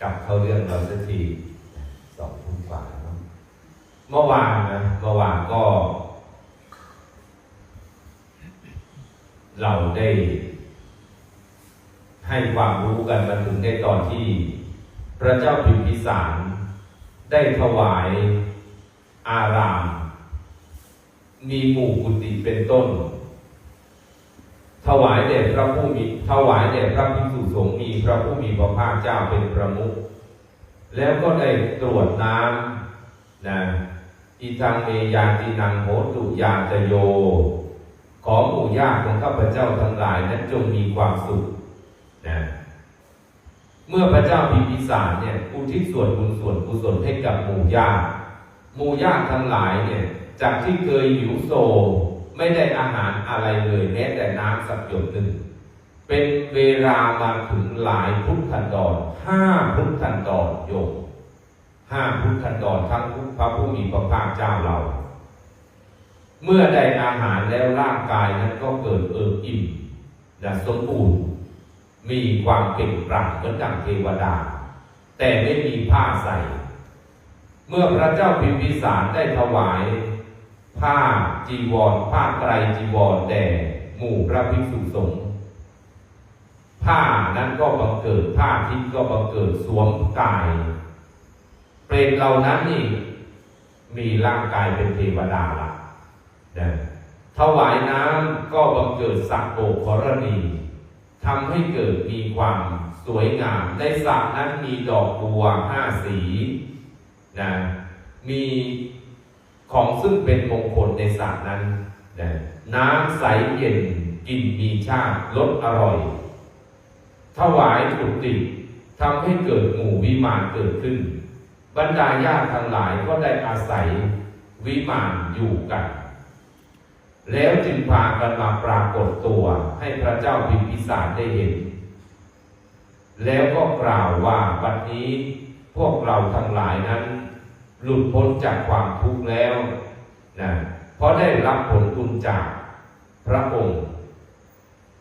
กลับเข้าเรื่องเราสักทีสองทุ่มกว่าแล้วเนอะเมื่อวานนะเมื่อวานก็ เราได้ ให้ความรู้กันมาถึงในตอนที่ พระเจ้าพิมพิสาร ได้ถวายอาราม มีหมู่กุฏิเป็นต้น ถวายแด่พระผู้มีถวายแด่พระภิกษุสงฆ์มีพระผู้มีพระภาคเจ้าเป็นประมุขแล้วก็ได้ตรวจน้ำนะอีทางเมยาตินังโหตุยาจโย ขอหมู่ญาติของข้าพเจ้าทั้งหลายนั้นจงมีความสุขนะเมื่อพระเจ้าพิพิสารเนี่ยอุทิศส่วนบุญส่วนกุศลให้กับหมู่ญาติหมู่ญาติทั้งหลายเนี่ยจากที่เคยหิวโซ ไม่ได้อาหารอะไรเลยแม้แต่น้ำสักหยดหนึ่ง เป็นเวลามาถึงหลายพุทธันดรห้าพุทธันดรโยมห้าพุทธันดรทั้งพระผู้มีพระภาคเจ้าเรา เมื่อได้อาหารแล้วร่างกายนั้นก็เกิดเอิบอิ่มและสมบูรณ์มีความเปล่งปลั่งเหมือนดังเทวดา แต่ไม่มีผ้าใส่ เมื่อพระเจ้าพิมพิสารได้ถวาย ผ้าจีวรผ้าไตรจีวรแด่หมู่พระภิกษุสงฆ์ผ้านั้นก็บังเกิดผ้าทิพย์ก็บังเกิดสวมกาย เปรตเหล่านั้นนี่มีร่างกายเป็นเทวดาละนะถวายน้ำก็บังเกิดสักโอกรณีทำให้เกิดมีความสวยงาม ในสระนั้นมีดอกบัวห้าสีนะมี ของซึ่งเป็นมงคลในสระนั้นนะน้ำใสเย็นกลิ่นมีชาติรสอร่อย ถวายถุติทำให้เกิดหมู่วิมานเกิดขึ้น บรรดาญาติทั้งหลายก็ได้อาศัยวิมานอยู่กัน แล้วจึงพากันมาปรากฏตัวให้พระเจ้าพิมพิสารได้เห็น แล้วก็กล่าวว่าบัดนี้พวกเราทั้งหลายนั้น หลุดพ้นจากความทุกข์แล้วนะเพราะได้รับผลบุญจากพระองค์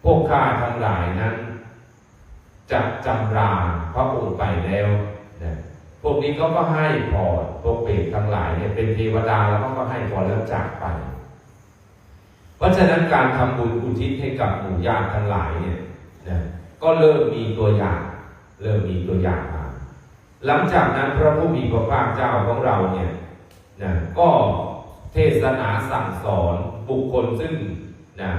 พวกข้าทั้งหลายนั้นจะจำราพระองค์ไปแล้วนะพวกนี้เขาก็ให้พรพวกเปรตทั้งหลายเนี่ยเป็นเทวดาแล้วก็ให้พรแล้วจากไป เพราะฉะนั้นการทำบุญอุทิศให้กับหมู่ญาติทั้งหลายเนี่ยนะก็เริ่มมีตัวอย่าง เริ่มมีตัวอย่างม หลังจากนั้นพระผู้มีพระภาคเจ้าของเราเนี่ยนะก็เทศนาสั่งสอนบุคคลซึ่งนะ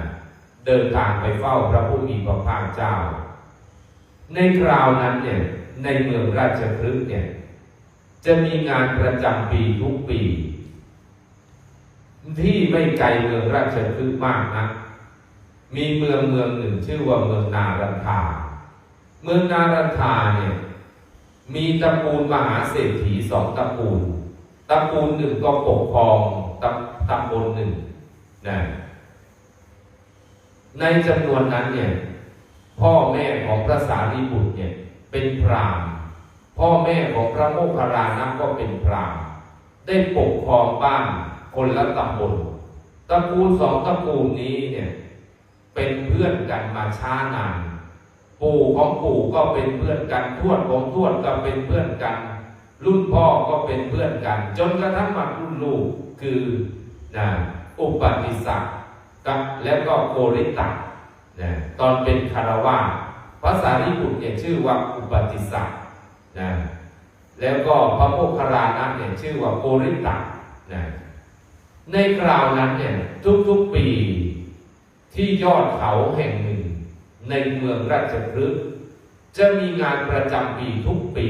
เดินทางไปเฝ้าพระผู้มีพระภาคเจ้า ในคราวนั้นเนี่ยในเมืองราชคฤห์เนี่ยจะมีงานประจำปีทุกปี ที่ไม่ไกลเมืองราชคฤห์มากนะมีเมืองเมืองหนึ่งชื่อว่าเมืองนารันทา เมืองนารันทาเนี่ย มีตระกูลมหาเศรษฐีสองตระกูลตระกูลหนึ่งก็ปกครองตำตำบลหนึ่งนะในจำนวนนั้นเนี่ย พ่อแม่ของพระสารีบุตรเนี่ย เป็นพราหมณ์พ่อแม่ของพระโมคคัลลานะก็เป็นพราหมณ์ได้ปกครองบ้านคนละตำบลตระกูลสองตระกูลนี้เนี่ย เป็นเพื่อนกันมาช้านาน ปู่ของปู่ก็เป็นเพื่อนกันทวดของทวดก็เป็นเพื่อนกัน รุ่นพ่อก็เป็นเพื่อนกัน จนกระทั่งมารุ่นลูกคือนะอุปติสักกับแล้วก็โกริตะนะตอนเป็นคารวาสภาษาญี่ปุ่นเนี่ยชื่อว่าอุปติสักนะแล้วก็พระโมคคัลลานะเนี่ยชื่อว่าโกริตะนะในคราวนั้นเนี่ยทุกๆปีที่ยอดเขาแห่งหนึ่ง ในเมืองราชพฤกษ์จะมีงานประจำปีทุกปี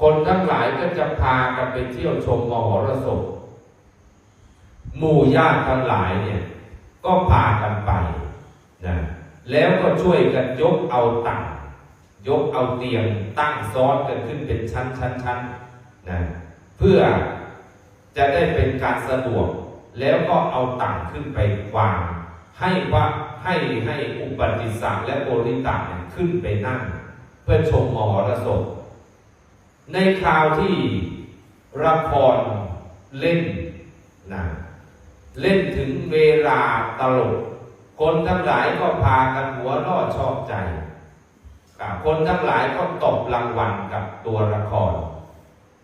คนทั้งหลายก็จะพากันไปเที่ยวชมมหรสพหมู่ญาติทั้งหลายเนี่ยก็พากันไปนะแล้วก็ช่วยกันยกเอาตังยกเอาเตียงตั้งซ้อนกันขึ้นเป็นชั้นชั้นชั้นนะเพื่อจะได้เป็นการสะดวก แล้วก็เอาตังขึ้นไปวาง ให้ว่า ให้ให้อุปติสักและโอริตะเนี่ยขึ้นไปนั่ง เพื่อชมมหรสพในคราวที่ละครเล่นนะเล่นถึงเวลาตลก คนทั้งหลายก็พากันหัวเรอดชอบใจ คนทั้งหลายก็ตบรางวัลกับตัวละคร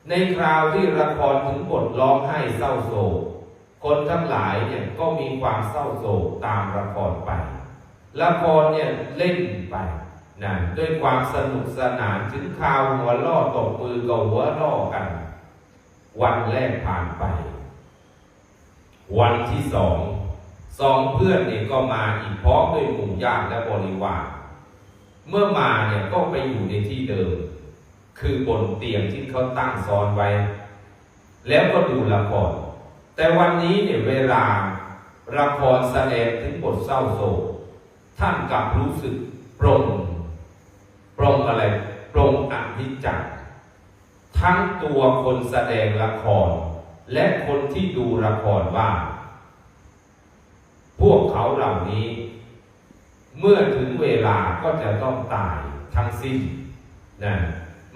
ในคราวที่ละครถึงบทร้องไห้เศร้าโศก คนทั้งหลายเนี่ยก็มีความเศร้าโศกตามละครไป ละครเนี่ยเล่นไปนะด้วยความสนุกสนานถึงคราวหัวล่อตบมือกับหัวล่อกัน วันแรกผ่านไป วันที่สองสองเพื่อนเนี่ยก็มาอีกพร้อมด้วยหมู่ญาติและบริวารเมื่อมาเนี่ยก็ไปอยู่ในที่เดิม คือบนเตียงที่เขาตั้งซ้อนไว้ แล้วก็ดูละคร แต่วันนี้เนี่ยเวลาละครแสดงถึงบทเศร้าโศกท่านกลับรู้สึกปรงปรงอะไรปรงอนิจจ์ทั้งตัวคนแสดงละคร และคนที่ดูละครว่า พวกเขาเหล่านี้ เมื่อถึงเวลาก็จะต้องตายทั้งสิ้นนะ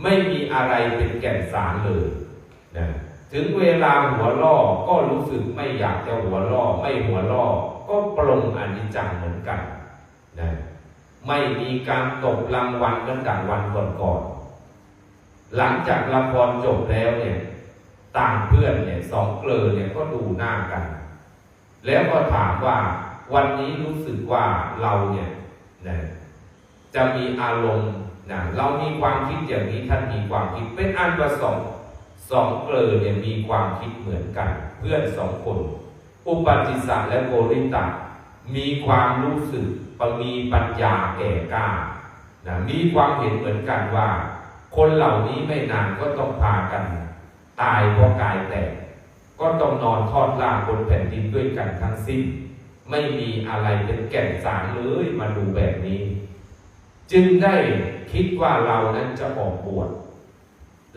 ไม่มีอะไรเป็นแก่นสารเลยนะ ถึงเวลาหัวล่อก็รู้สึกไม่อยากจะหัวล่อไม่หัวล่อก็ปรงอนิจจังเหมือนกันนะไม่มีการตกรางวัลกันดังวันก่อนๆหลังจากละครจบแล้วเนี่ย ต่างเพื่อนเนี่ยสองเกลอเนี่ยก็ดูหน้ากัน แล้วก็ถามว่าวันนี้รู้สึกว่าเราเนี่ยนะจะมีอารมณ์นะเรามีความคิดอย่างนี้ท่านมีความคิดเป็นอันประสงค์ สองเกลอเนี่ยมีความคิดเหมือนกัน เพื่อนสองคน อุปติสสะและโกริตะ มีความรู้สึกปมีปัญญาแก่กล้านะมีความเห็นเหมือนกันว่า คนเหล่านี้ไม่นานก็ต้องพากัน ตายเพราะกายแตกก็ต้องนอนทอดล่างบนแผ่นดินด้วยกันทั้งสิ้น ไม่มีอะไรเป็นแก่นสารเลยมาดูแบบนี้ จึงได้คิดว่าเรานั้นจะออกบวช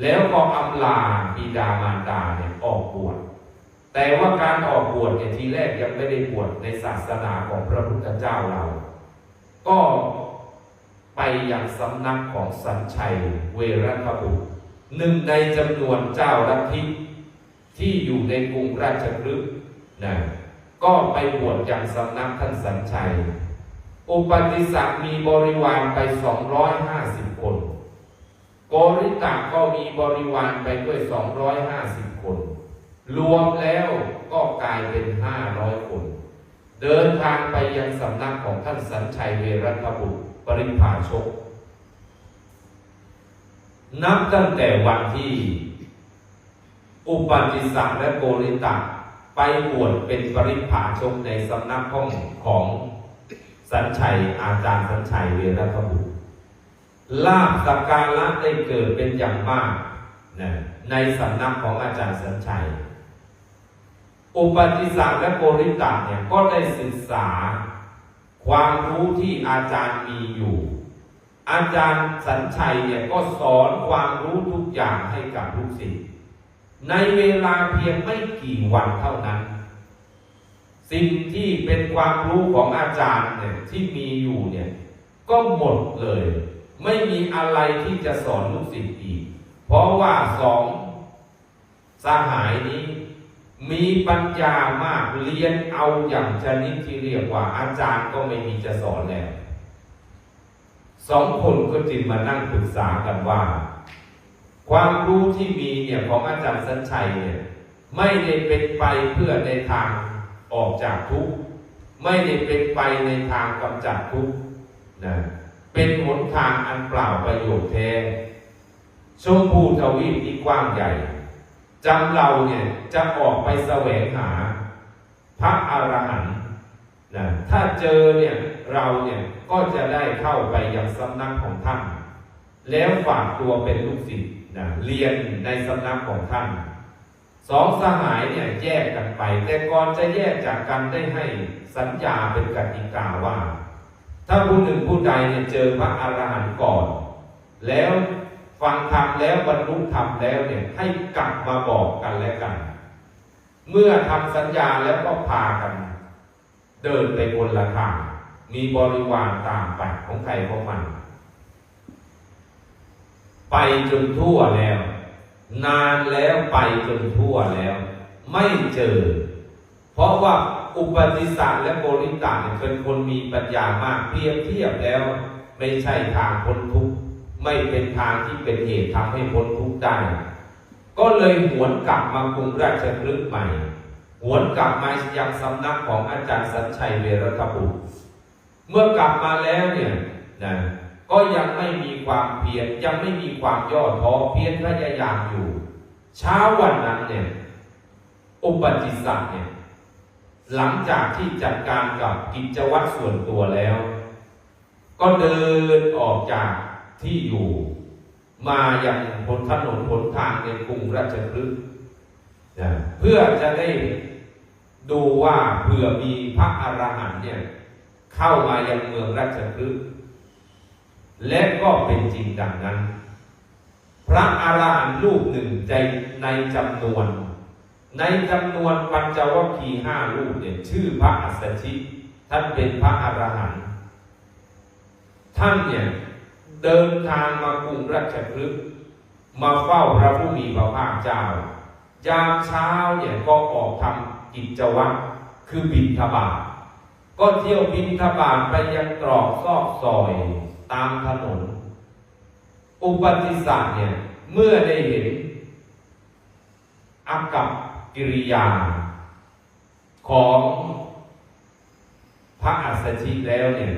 แล้วก็อำลาบิดามารดาเนี่ยออกบวชแต่ว่าการออกบวชเนี่ยทีแรกยังไม่ได้บวชในศาสนาของพระพุทธเจ้าเรา ก็ไปยังสำนักของสัญชัยเวรคบุตรหนึ่งในจำนวนเจ้าลัทธิที่อยู่ในกรุงราชคฤห์นะก็ไปบวชย่างสำนักท่านสัญชัย อุปติสักมีบริวารไป 250 คน โกริตะก็มีบริวารไปด้วย 250 คน รวมแล้วก็กลายเป็น 500 คน เดินทางไปยังสำนักของท่านสัญชัยเวรคบุตรปริพาชก นับตั้งแต่วันที่ อุปติสสะและโกริตะไปบวชเป็นปริพาชกในสำนักห้องของสัญชัยอาจารย์สัญชัยเวรคบุตร ลาบสักการะได้เกิดเป็นอย่างมากนะในสำนักของอาจารย์สัญชัย อุปติสสะและโกริตะเนี่ยก็ได้ศึกษา ความรู้ที่อาจารย์มีอยู่ อาจารย์สัญชัยเนี่ยก็สอนความรู้ทุกอย่างให้กับลูกศิษย์ในเวลาเพียงไม่กี่วันเท่านั้น สิ่งที่เป็นความรู้ของอาจารย์เนี่ยที่มีอยู่เนี่ยก็หมดเลย ไม่มีอะไรที่จะสอนลูกศิษย์อีก เพราะว่าสองสหายนี้ มีปัญญามากเรียนเอาอย่างชนิดที่เรียกว่า อาจารย์ก็ไม่มีจะสอนแล้วสองคนก็จึงมานั่งปรึกษากันว่า ความรู้ที่มีเนี่ยของอาจารย์สัญชัยเนี่ยไม่ได้เป็นไปเพื่อในทางออกจากทุกข์ไม่ได้เป็นไปในทางกำจัดทุกข์นะ เป็นหนทางอันเปล่าประโยชน์แท้ชมพูทวีปที่กว้างใหญ่จำเราเนี่ยจะออกไปแสวงหา พระอรหันต์นะถ้าเจอเนี่ยเราเนี่ยก็จะได้เข้าไปยังสำนักของท่าน แล้วฝากตัวเป็นลูกศิษย์นะเรียนในสำนักของท่านสองสหายเนี่ยแยกกันไป แต่ก่อนจะแยกจากกันได้ให้สัญญาเป็นกติกาว่า ถ้าผู้หนึ่งผู้ใดเนี่ยเจอพระอรหันต์ก่อน แล้วฟังธรรมแล้วบรรลุธรรมแล้วเนี่ยให้กลับมาบอกกันและกัน เมื่อทำสัญญาแล้วก็พากัน เดินไปคนละทางมีบริวารตามไปของใครของมัน ไปจนทั่วแล้ว นานแล้วไปจนทั่วแล้ว ไม่เจอ เพราะว่า อุปติสสะและโกริตะเนี่ยเป็นคนมีปัญญามากเปรียบเทียบแล้ว ไม่ใช่ทางพ้นทุกข์ไม่เป็นทางที่เป็นเหตุทำให้พ้นทุกข์ได้ ก็เลยหวนกลับมากรุงราชคลึกใหม่ หวนกลับมายังสำนักของอาจารย์สัญชัยเวรตบุตร เมื่อกลับมาแล้วเนี่ยนะก็ยังไม่มีความเพียรยังไม่มีความย่อท้อเพียรพยายามอยู่ เช้าวันนั้นเนี่ยอุปติสัตว์เนี่ย หลังจากที่จัดการกับกิจวัตรส่วนตัวแล้ว ก็เดินออกจากที่อยู่ มาอยังบนถนนหนทางในกรุงราชคฤห์นะเพื่อจะได้ดูว่าเผื่อมีพระอรหันต์เนี่ยเข้ามายังเมืองราชคฤห์และก็เป็นจริงดังนั้น พระอรหันต์รูปหนึ่งใจในจำนวน ในจำนวนปัญจวัคคีย์ห้ารูปเนี่ยชื่อพระอัสสชิท่านเป็นพระอรหันต์ท่านเนี่ยเดินทางมากรุงราชคฤห์มาเฝ้าพระผู้มีพระภาคเจ้า ยามเช้าเนี่ยก็ออกทำกิจวัตรคือบิณฑบาตก็เที่ยวบินทบาทไปยังตรอกซอกซอยตามถนน อุปติสสะเนี่ยเมื่อได้เห็นอากับ กิริยา ของพระอัสสชิแล้วเนี่ย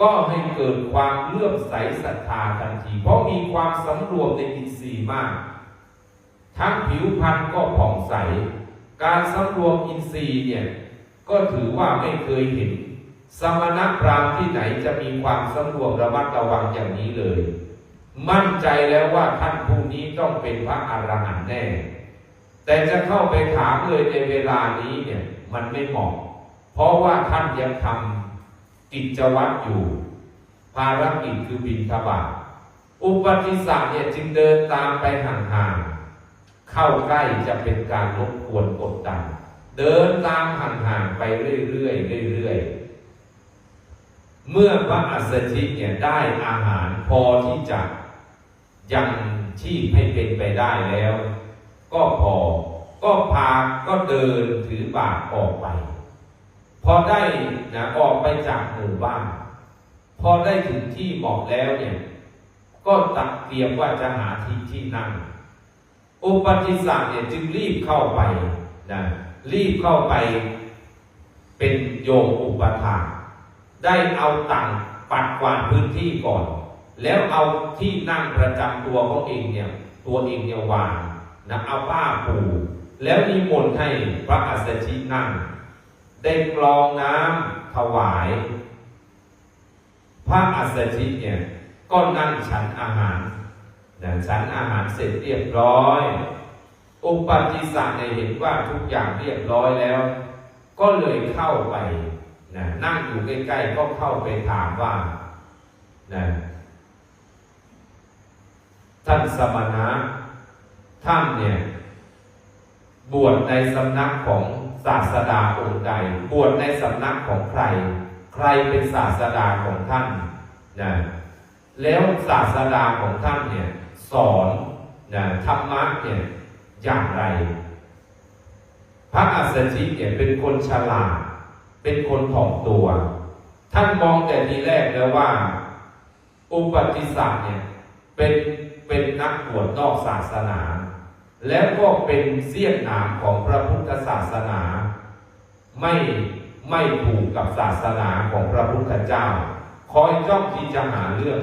ก็ให้เกิดความเลื่อมใสศรัทธาทันที เพราะมีความสำรวมในอินทรีย์มาก ทั้งผิวพรรณก็ผ่องใส การสำรวมอินทรีย์เนี่ยก็ถือว่าไม่เคยเห็น สมณพราหมณ์ที่ไหนจะมีความสำรวมระมัดระวังอย่างนี้เลย มั่นใจแล้วว่าท่านผู้นี้ต้องเป็นพระอรหันต์แน่ แต่จะเข้าไปถามเลยในเวลานี้เนี่ยมันไม่เหมาะ เพราะว่าท่านยังทำกิจวัตรอยู่ ภารกิจคือบินทบาทอุปติสสะเนี่ยจึงเดินตามไปห่างๆ เข้าใกล้จะเป็นการรบกวนกดดัน เดินตามห่างๆ ไปเรื่อยๆเรื่อยๆ เมื่อพระอัสสชิเนี่ยได้อาหารพอที่จะยังชีพให้เป็นไปได้แล้ว ก็พอ ก็พาก็เดินถือบาตรออกไป พอได้นะออกไปจากหมู่บ้าน พอได้ถึงที่เหมาะแล้วเนี่ย ก็ตัดเตรียมว่าจะหาที่ที่นั่ง อุปติสสะเนี่ยจึงรีบเข้าไปนะรีบเข้าไป เป็นโยมอุปถาได้เอาตังปัดกวาดพื้นที่ก่อน แล้วเอาที่นั่งประจำตัวของเองเนี่ย ตัวเองเนี่ยวาง นะเอาผ้าปูแล้วนิมนต์ให้พระอัสสชินั่ง ได้กรองน้ำถวาย พระอัสสชิเนี่ยก็นั่งฉันอาหารนะฉันอาหารเสร็จเรียบร้อยอุปติสสะเนี่ยเห็นว่าทุกอย่างเรียบร้อยแล้ว ก็เลยเข้าไปนะนั่งอยู่ใกล้ๆก็เข้าไปถามว่านะท่านสมณะ ท่านเนี่ย บวชในสำนักของศาสดาองค์ใด บวชในสำนักของใคร ใครเป็นศาสดาของท่านนะแล้วศาสดาของท่านเนี่ย สอนนะธรรมะเนี่ยอย่างไร พระอัสสชิเนี่ยเป็นคนฉลาด เป็นคนถ่อมตัว ท่านมองแต่ทีแรกแล้วว่า อุปติสสะเนี่ยเป็นเป็นนักบวชนอกศาสนา แล้วก็เป็นเสี้ยนหนามของพระพุทธศาสนา ไม่ไม่ถูกกับศาสนาของพระพุทธเจ้า คอยจ้องที่จะหาเรื่อง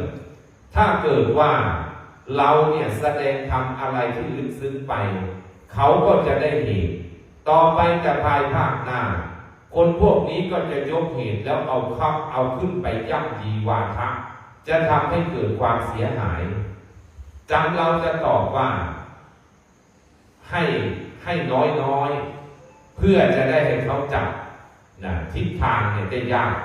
ถ้าเกิดว่าเราเนี่ยแสดงทำอะไรที่ลึกซึ้งไป เขาก็จะได้เหตุต่อไปแต่ภายภาคหน้า คนพวกนี้ก็จะยกเหตุแล้วเอาข้าเอาขึ้นไปย่ำยีวาทะจะทำให้เกิดความเสียหายจำเราจะตอบว่า ให้ให้น้อยๆ เพื่อจะได้ให้เขาจับนะทิศทางเนี่ยได้ยาก